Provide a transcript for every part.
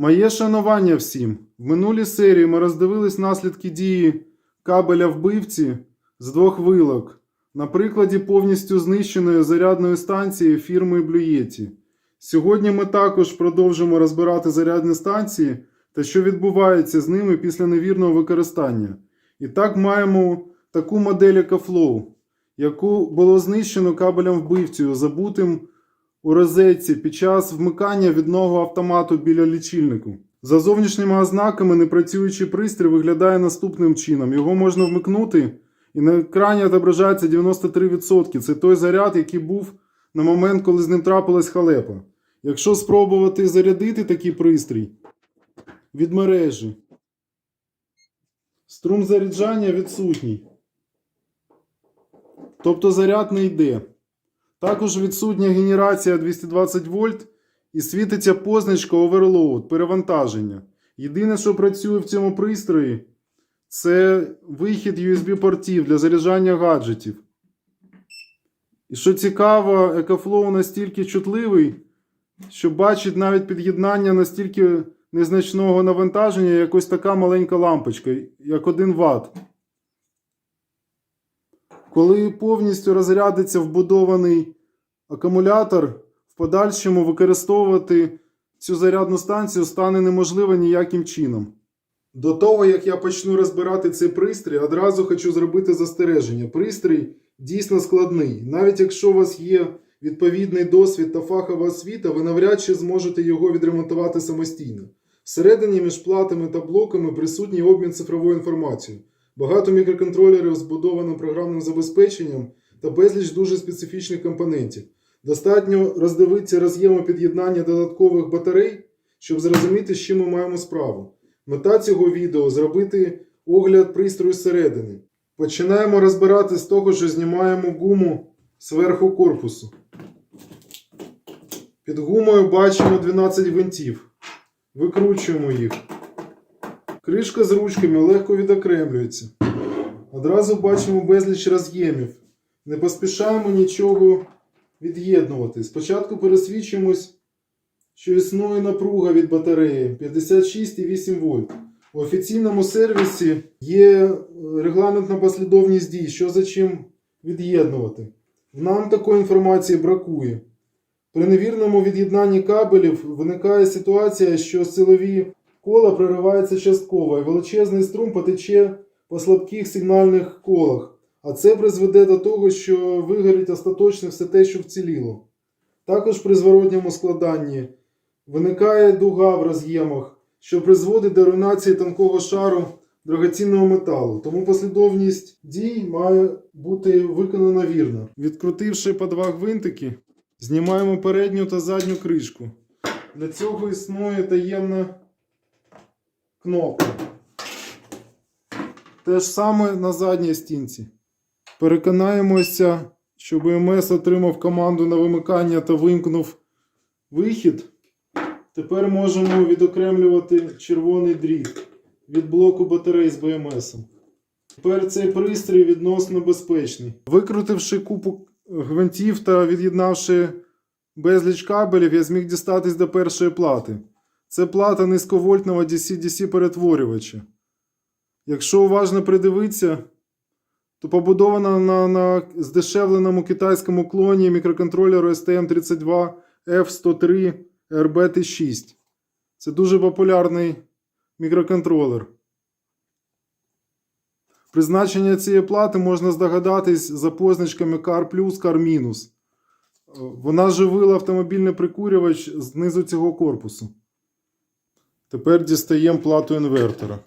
Моє шанування всім. В минулій серії ми роздивились наслідки дії кабеля вбивці з двох вилок на прикладі повністю знищеної зарядної станції фірми Блюєті. Сьогодні ми також продовжимо розбирати зарядні станції та що відбувається з ними після невірного використання. І так маємо таку модель EcoFlow, яку було знищено кабелем вбивцею, забутим у розетці під час вмикання відного автомату біля лічильнику. За зовнішніми ознаками непрацюючий пристрій виглядає наступним чином. Його можна вмикнути, і на екрані відображається 93%. Це той заряд, який був на момент, коли з ним трапилась халепа. Якщо спробувати зарядити такий пристрій від мережі, струм заряджання відсутній. Тобто заряд не йде. Також відсутня генерація 220 вольт і світиться позначка Overload, перевантаження. Єдине, що працює в цьому пристрої, це вихід USB-портів для заряджання гаджетів. І що цікаво, EcoFlow настільки чутливий, що бачить навіть під'єднання настільки незначного навантаження, як ось така маленька лампочка, як 1 Вт. Коли повністю розрядиться вбудований акумулятор, в подальшому використовувати цю зарядну станцію стане неможливо ніяким чином. До того, як я почну розбирати цей пристрій, одразу хочу зробити застереження. Пристрій дійсно складний. Навіть якщо у вас є відповідний досвід та фахова освіта, ви навряд чи зможете його відремонтувати самостійно. Всередині між платами та блоками присутній обмін цифровою інформацією. Багато мікроконтролерів з будованим програмним забезпеченням та безліч дуже специфічних компонентів. Достатньо роздивитися роз'єми під'єднання додаткових батарей, щоб зрозуміти, з чим ми маємо справу. Мета цього відео зробити огляд пристрою зсередини. Починаємо розбирати з того, що знімаємо гуму зверху корпусу. Під гумою бачимо 12 гвинтів. Викручуємо їх. Кришка з ручками легко відокремлюється. Одразу бачимо безліч роз'ємів. Не поспішаємо нічого від'єднувати. Спочатку пересвідчимось, що існує напруга від батареї 56,8 вольт. У офіційному сервісі є е, регламентна послідовність дій, що за чим від'єднувати. Нам такої інформації бракує. При невірному від'єднанні кабелів виникає ситуація, що силові кола прориваються частково, і величезний струм потече по слабких сигнальних колах. А це призведе до того, що вигорить остаточно все те, що вціліло. Також при зворотньому складанні виникає дуга в роз'ємах, що призводить до руйнації тонкого шару дорогоцінного металу. Тому послідовність дій має бути виконана вірно. Відкрутивши по два гвинтики, знімаємо передню та задню кришку. Для цього існує таємна кнопка. Те ж саме на задній стінці. Переконаємося, що БМС отримав команду на вимикання та вимкнув вихід. Тепер можемо відокремлювати червоний дріт від блоку батарей з БМС. Тепер цей пристрій відносно безпечний. Викрутивши купу гвинтів та від'єднавши безліч кабелів, я зміг дістатись до першої плати. Це плата низьковольтного DC-DC перетворювача. Якщо уважно придивитися, то побудована на, на здешевленому китайському клоні мікроконтролеру STM32 F103 RBT6. Це дуже популярний мікроконтролер. Призначення цієї плати можна здогадатись за позначками CAR CAR мінус. Вона живила автомобільний прикурювач знизу цього корпусу. Тепер дістаємо плату інвертора.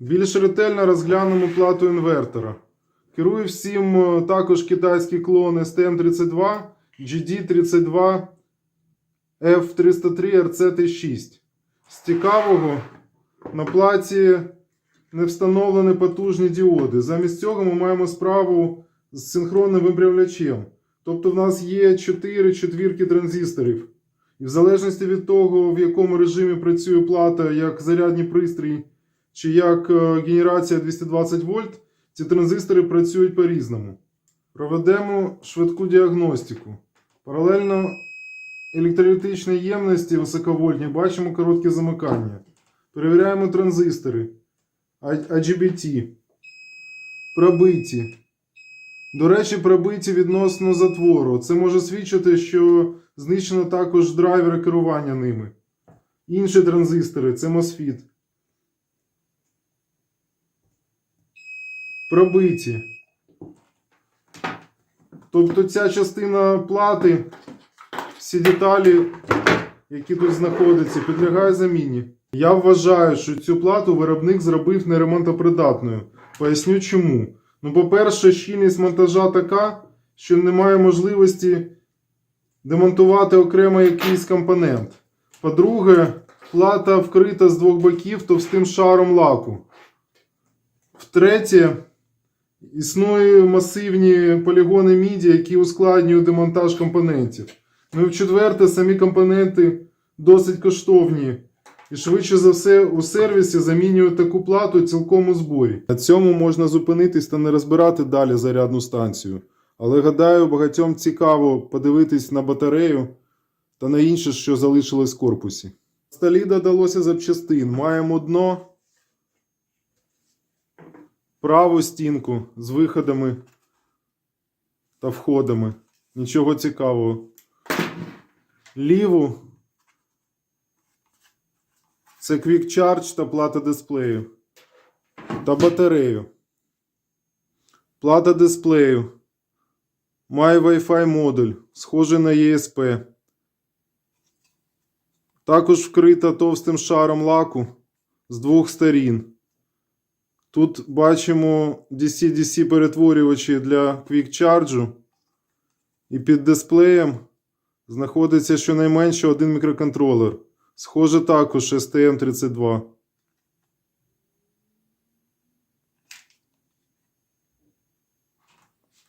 Більш ретельно розглянемо плату інвертора. Керує всім е, також китайський клон STM32 GD32 F303 RCT6. З цікавого на платі не встановлені потужні діоди. Замість цього ми маємо справу з синхронним виправлячем. Тобто в нас є 4 четвірки транзисторів. І в залежності від того, в якому режимі працює плата, як зарядний пристрій чи як е, генерація 220 вольт, ці транзистори працюють по-різному. Проведемо швидку діагностику. Паралельно електролітичній ємності високовольтній бачимо коротке замикання. Перевіряємо транзистори IGBT. Пробиті. До речі, пробиті відносно затвору. Це може свідчити, що знищено також драйвери керування ними. Інші транзистори це MOSFET. Пробиті. Тобто ця частина плати, всі деталі, які тут знаходяться, підлягає заміні. Я вважаю, що цю плату виробник зробив неремонтопридатною. Поясню чому. Ну, по-перше, щільність монтажа така, що немає можливості демонтувати окремо якийсь компонент. По-друге, плата вкрита з двох боків товстим шаром лаку. Втретє, існують масивні полігони міді, які ускладнюють демонтаж компонентів. Ну і в-четверте, самі компоненти досить коштовні. І швидше за все у сервісі замінюють таку плату цілком у зборі. На цьому можна зупинитись та не розбирати далі зарядну станцію. Але гадаю, багатьом цікаво подивитись на батарею та на інше, що залишилось в корпусі. В столі додалося запчастин. Маємо дно, праву стінку з виходами та входами. Нічого цікавого. Ліву це Quick Charge та плата дисплею. Та батарею. Плата дисплею. Має Wi-Fi модуль, схожий на ESP. Також вкрита товстим шаром лаку з двох сторін. Тут бачимо DC-DC перетворювачі для Quick Charge. І під дисплеєм знаходиться щонайменше один мікроконтролер. Схоже також STM32.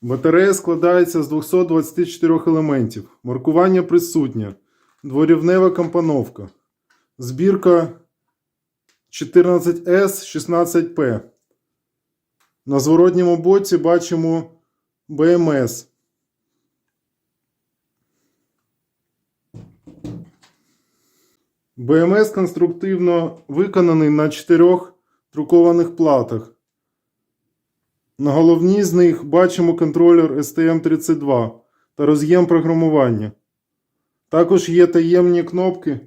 Батарея складається з 224 елементів. Маркування присутнє. Дворівнева компоновка. Збірка 14S16P. На зворотньому боці бачимо BMS. БМС конструктивно виконаний на чотирьох друкованих платах. На головній з них бачимо контролер STM32 та роз'єм програмування. Також є таємні кнопки